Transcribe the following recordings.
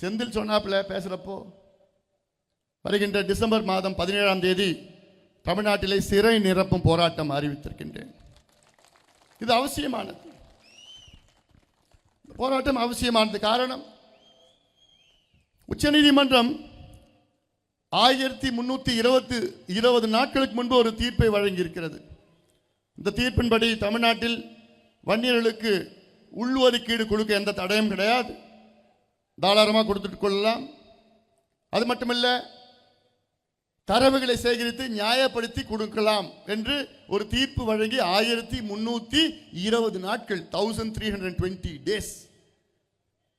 செந்தில் சொன்னாப்புல பேசுகிறப்போ வருகின்ற டிசம்பர் மாதம் பதினேழாம் தேதி தமிழ்நாட்டிலே சிறை நிரப்பும் போராட்டம் அறிவித்திருக்கின்றேன். இது அவசியமானது. போராட்டம் அவசியமானது காரணம் உச்சநீதிமன்றம் ஆயிரத்தி முன்னூத்தி இருபத்து இருபது நாட்களுக்கு முன்பு ஒரு தீர்ப்பை வழங்கியிருக்கிறது. இந்த தீர்ப்பின்படி தமிழ்நாட்டில் வன்னியர்களுக்கு உள்ஒதுக்கீடு கொடுக்க எந்த தடையும் கிடையாது. தாராளமாக கொடுத்துட்டு கொள்ளலாம். அது மட்டுமல்ல தரவுகளை சேகரித்து நியாயப்படுத்தி கொடுக்கலாம் என்று ஒரு தீர்ப்பு வழங்கி ஆயிரத்தி முன்னூத்தி இருபது நாட்கள் thousand three hundred twenty days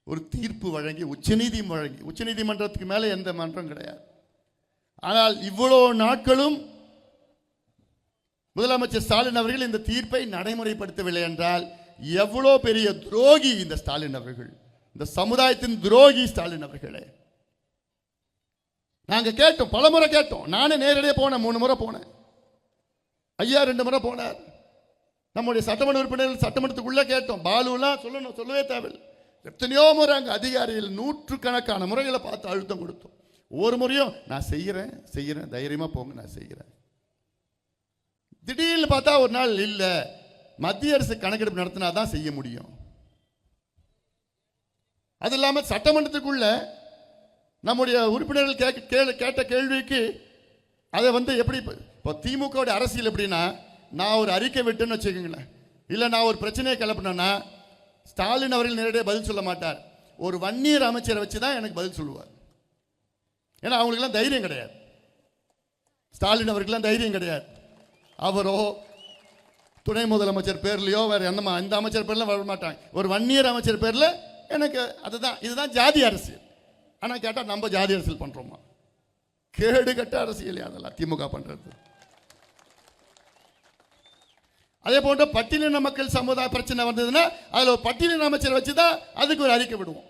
ஒரு தீர்ப்பு வழங்கி உச்சநீதி வழங்கி. உச்சநீதிமன்றத்துக்கு மேலே எந்த மன்றம் கிடையாது. ஆனால் இவ்வளோ நாட்களும் முதலமைச்சர் ஸ்டாலின் அவர்கள் இந்த தீர்ப்பை நடைமுறைப்படுத்தவில்லை என்றால் எவ்வளோ பெரிய துரோகி இந்த ஸ்டாலின் அவர்கள்? இந்த சமுதாயத்தின் துரோகி ஸ்டாலின் அவர்களே. நாங்கள் கேட்டோம் பல முறை கேட்டோம். நானே நேரடியாக போனேன் மூணு முறை போனேன். ஐயா ரெண்டு முறை போனார். நம்முடைய சட்டமன்ற உறுப்பினர்கள் சட்டமன்றத்துக்குள்ளே கேட்டோம். பாலுலாம் சொல்லணும் சொல்லவே தேவையில்லை. எத்தனையோ முறை அங்கே அதிகாரிகள் நூற்றுக்கணக்கான முறைகளை பார்த்து அழுத்தம் கொடுத்தோம். ஒவ்வொரு முறையும் நான் செய்கிறேன் செய்கிறேன் தைரியமாக போங்க நான் செய்கிறேன் திடீர்னு பார்த்தா ஒரு நாள் இல்லை. மத்திய அரசு கணக்கெடுப்பு நடத்தினா தான் செய்ய முடியும். அது இல்லாமல் சட்டமன்றத்துக்குள்ள நம்முடைய உறுப்பினர்கள் கேட்க கேட்ட கேள்விக்கு அதை வந்து எப்படி இப்போ- இப்போ திமுக அரசியல் எப்படின்னா நான் ஒரு அறிக்கை விட்டுன்னு வச்சுக்கோங்களேன். இல்லை நான் ஒரு பிரச்சனையை கிளப்பினேன்னா ஸ்டாலின் அவர்கள் நேரடியாக பதில் சொல்ல மாட்டார். ஒரு வன்னியர் அமைச்சரை வச்சு தான் எனக்கு பதில் சொல்லுவார். ஏன்னா அவங்களுக்குலாம் தைரியம் கிடையாது. ஸ்டாலின் அவருக்கெல்லாம் தைரியம் கிடையாது. அவரோ துணை முதலமைச்சர் பேர்லையோ வேறு எந்த இந்த எந்த அமைச்சர் பேரில் வர மாட்டாங்க ஒரு வன்னியர் அமைச்சர் பேரில் எனக்கு அதுதான் இதுதான் ஜாதி அரசியல். ஆனால் கேட்டால் நம்ம ஜாதி அரசியல் பண்ணுறோமா கேடு கட்ட அரசியல் அதெல்லாம் திமுக பண்ணுறது அதே போன்ற பட்டியலின மக்கள் சமுதாய பிரச்சனை வந்ததுன்னா அதில் ஒரு பட்டியலின அமைச்சர் வச்சு தான் அதுக்கு ஒரு அறிக்கை விடுவோம்.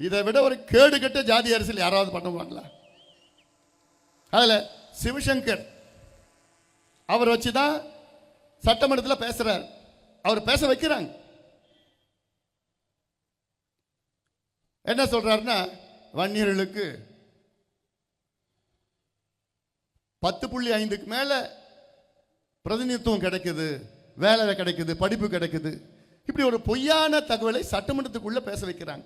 இதை விட ஒரு கேடு கட்ட ஜாதி அரசியல் யாராவது பண்ணுவாங்களா? அதில் சிவசங்கர் அவர் வச்சு தான் சட்டமன்றத்தில் பேசுகிறார் அவர் பேச வைக்கிறாங்க. என்ன சொல்றாருன்னா வன்னியர்களுக்கு பத்து புள்ளி ஐந்துக்கு மேல பிரதிநிதித்துவம் கிடைக்குது வேலை கிடைக்குது படிப்பு கிடைக்குது. இப்படி ஒரு பொய்யான தகவலை சட்டமன்றத்துக்குள்ள பேச வைக்கிறாங்க.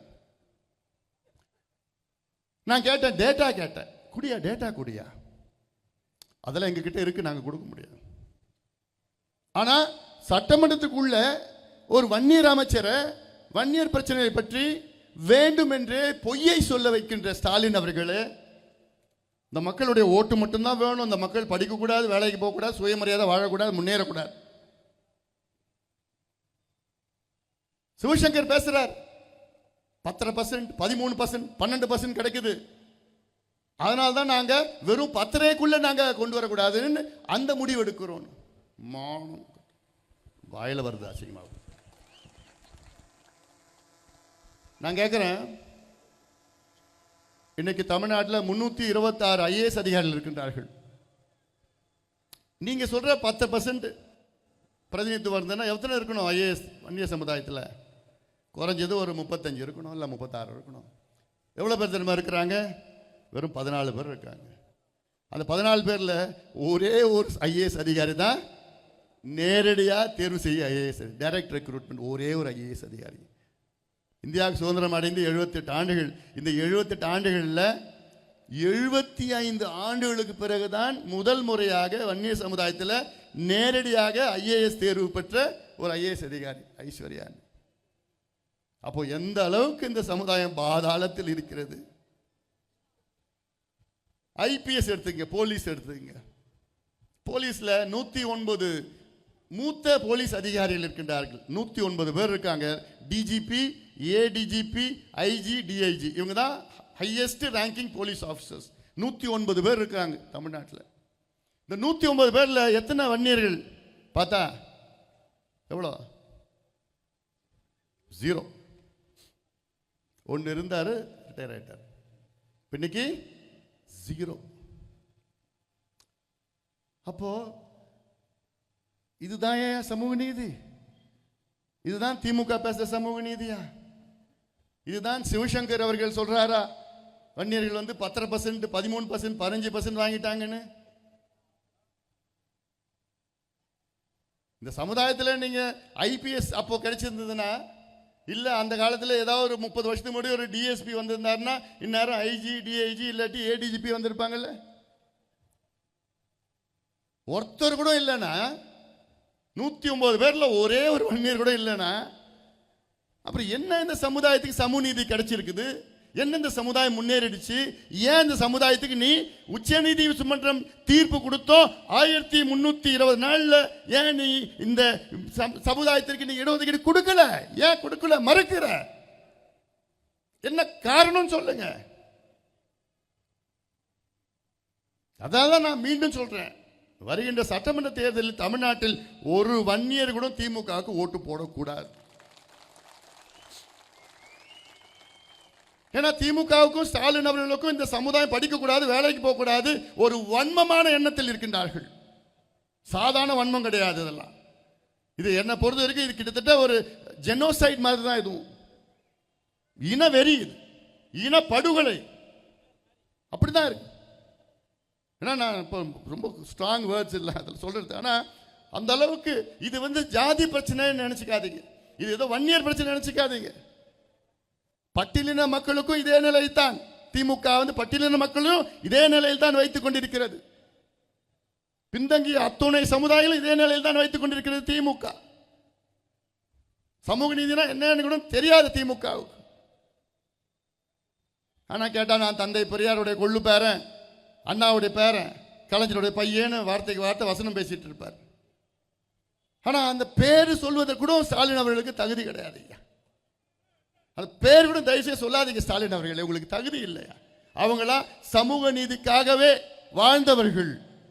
நான் கேட்டேன் டேட்டா கேட்டேன். குடியா டேட்டா குடியா? அதெல்லாம் எங்ககிட்ட இருக்கு நாங்க கொடுக்க முடியாது. ஆனா சட்டமன்றத்துக்குள்ள ஒரு வன்னியர் அமைச்சரை வன்னியர் பிரச்சனையை பற்றி வேண்டுமென்றே பொய்யை சொல்ல வைக்கின்ற ஸ்டாலின் அவர்களே இந்த மக்களுடைய ஓட்டு மட்டும்தான் வேணும் இந்த மக்கள் படிக்கக்கூடாது வேலைக்கு போகக்கூடாது சுயமரியாதை வாழக்கூடாது முன்னேறக்கூடாது. சிவசங்கர் பேசுறார் பத்தரை பர்சன்ட் பதிமூணு பர்சன்ட் பன்னெண்டு பர்சன்ட் கிடைக்குது. அதனால தான் நாங்கள் வெறும் பத்தரைக்குள்ளே நாங்கள் கொண்டு வரக்கூடாதுன்னு அந்த முடிவு எடுக்கிறோம். மானம். வாயில் வருது அசிங்கமா நான் கேட்குறேன் இன்னைக்கு தமிழ்நாட்டில் முந்நூற்றி இருபத்தாறு ஐஏஎஸ் அதிகாரிகள் இருக்கின்றார்கள். நீங்கள் சொல்கிற பத்து பர்சன்ட் பிரதிநிதித்துவம் இருந்ததுன்னா எத்தனை இருக்கணும் ஐஏஎஸ் வன்னிய சமுதாயத்தில்? குறைஞ்சது ஒரு முப்பத்தஞ்சு இருக்கணும் இல்லை முப்பத்தாறு இருக்கணும். எவ்வளோ பேர் தெரியுமா இருக்கிறாங்க? வெறும் பதினாலு பேர் இருக்காங்க. அந்த பதினாலு பேரில் ஒரே ஒரு ஐஏஎஸ் அதிகாரி தான் நேரடியாக தேர்வு செய்ய ஐஏஎஸ் டைரக்ட் ரெக்ரூட்மெண்ட் ஒரே ஒரு ஐஏஎஸ் அதிகாரி. இந்தியாவுக்கு சுதந்திரம் அடைந்து எழுபத்தெட்டு ஆண்டுகள் இந்த எழுபத்தெட்டு ஆண்டுகளில் எழுபத்தி ஐந்து ஆண்டுகளுக்கு பிறகுதான் முதல் முறையாக வன்னிய சமுதாயத்தில் நேரடியாக ஐஏஎஸ் தேர்வு பெற்ற ஒரு ஐஏஎஸ் அதிகாரி ஐஸ்வர்யான் அப்போ எந்த அளவுக்கு இந்த சமுதாயம் பாதாளத்தில் இருக்கிறது? ஐபிஎஸ் எடுத்துங்க போலீஸ் எடுத்துங்க போலீஸில் நூற்றி ஒன்பது மூத்த போலீஸ் அதிகாரிகள் இருக்கின்றார்கள். நூற்றி ஒன்பது பேர் இருக்காங்க. டிஜிபி ஏடிஜிபி ஐஜி டிஐஜி இவங்க தான் ஹையஸ்ட் ரேங்கிங் போலீஸ் ஆஃபீஸர்ஸ் நூற்றி ஒன்பது பேர் இருக்காங்க தமிழ்நாட்டில். இந்த நூற்றி ஒன்பது பேரில் எத்தனை வன்னியர்கள்? பார்த்தா எவ்வளோ? ஜீரோ ஒன்று இருந்தார் ரிட்டையர் ஆயிட்டார். இன்னைக்கு ஜீரோ அப்போ இதுதான் ஏன் சமூக நீதி? இதுதான் திமுக பேசுகிற சமூக நீதியா? இதுதான் சிவசங்கர் அவர்கள் சொல்றாரா? வன்னியர்கள் வந்து பத்தரை பர்சன்ட் பதிமூணு பர்சன்ட் பதினஞ்சு பர்சன்ட் வாங்கிட்டாங்கன்னு. இந்த சமுதாயத்தில் நீங்க ஐபிஎஸ் அப்போ கிடைச்சிருந்ததுன்னா இல்லை அந்த காலத்தில் ஏதாவது ஒரு முப்பது வருஷத்துக்கு முன்னாடி ஒரு டிஎஸ்பி வந்திருந்தாருன்னா இந்நேரம் ஐஜி டிஐஜி இல்லாட்டி ஏடிஜிபி வந்திருப்பாங்கல்ல? ஒருத்தர் கூட இல்லைன்னா நூற்றி ஒம்பது பேரில் ஒரே ஒரு வன்னியர் கூட இல்லைன்னா அப்புறம் என்ன இந்த சமுதாயத்துக்கு சமூநீதி கிடைச்சிருக்குது? என்ன இந்த சமுதாயம் முன்னேறிடுச்சு? ஏன் இந்த சமுதாயத்துக்கு நீ உச்சநீதி மன்றம் தீர்ப்பு கொடுத்தோ? ஆயிரத்தி முந்நூற்றி இருபது நாளில் ஏன் நீ இந்த சமுதாயத்திற்கு நீ இடஒதுக்கீடு கொடுக்கல? ஏன் கொடுக்கல? மறுக்கிற. என்ன காரணம் சொல்லுங்க. அதான் நான் மீண்டும் சொல்றேன். வருகின்ற சட்டமன்ற தேர்தலில் தமிழ்நாட்டில் ஒரு வன்னியர் கூட திமுகவுக்கு ஓட்டு போடக்கூடாது. ஏன்னா திமுகவுக்கும் ஸ்டாலின் அவர்களுக்கும் இந்த சமுதாயம் படிக்கக்கூடாது வேலைக்கு போகக்கூடாது ஒரு வன்மமான எண்ணத்தில் இருக்கின்றார்கள். சாதாரண வன்மம் கிடையாது இதெல்லாம். இது என்னை பொறுத்த வரைக்கும் இது கிட்டத்தட்ட ஒரு ஜெனோசைட் மாதிரி தான் இதுவும். இன வெறி இது. இன படுகொலை. அப்படிதான் இருக்கு. ஏன்னா நான் இப்போ ரொம்ப ஸ்ட்ராங் வேர்ட்ஸ் இல்லை அதில் சொல்கிறது ஆனால் அந்த அளவுக்கு இது வந்து ஜாதி பிரச்சனைன்னு நினச்சிக்காதீங்க. இது ஏதோ வன்னியர் பிரச்சனை நினச்சிக்காதீங்க. பட்டியலின மக்களுக்கும் இதே நிலைத்தான் திமுக வந்து பட்டியலின மக்களும் இதே நிலையில் தான் வைத்துக் கொண்டிருக்கிறது. பின்தங்கிய அத்துணை சமுதாயங்களும் இதே நிலையில் தான் வைத்துக் கொண்டிருக்கிறது திமுக. சமூக நீதினா என்னன்னு கூட தெரியாது திமுகவுக்கு. ஆனா கேட்டா நான் தந்தை பெரியாருடைய கொள்ளு பேரன் அண்ணாவுடைய பேரன் கலைஞருடைய பையன்னு வார்த்தைக்கு வார்த்தை வசனம் பேசிட்டு இருப்பார். ஆனா அந்த பேரு சொல்வதற்கு கூட ஸ்டாலின் அவர்களுக்கு தகுதி கிடையாது ஐயா அது பேர் கூட தயவுசெய்து சொல்லாதீங்க ஸ்டாலின் அவர்களே உங்களுக்கு தகுதி இல்லையா? அவங்களாம் சமூக நீதிக்காகவே வாழ்ந்தவர்கள்.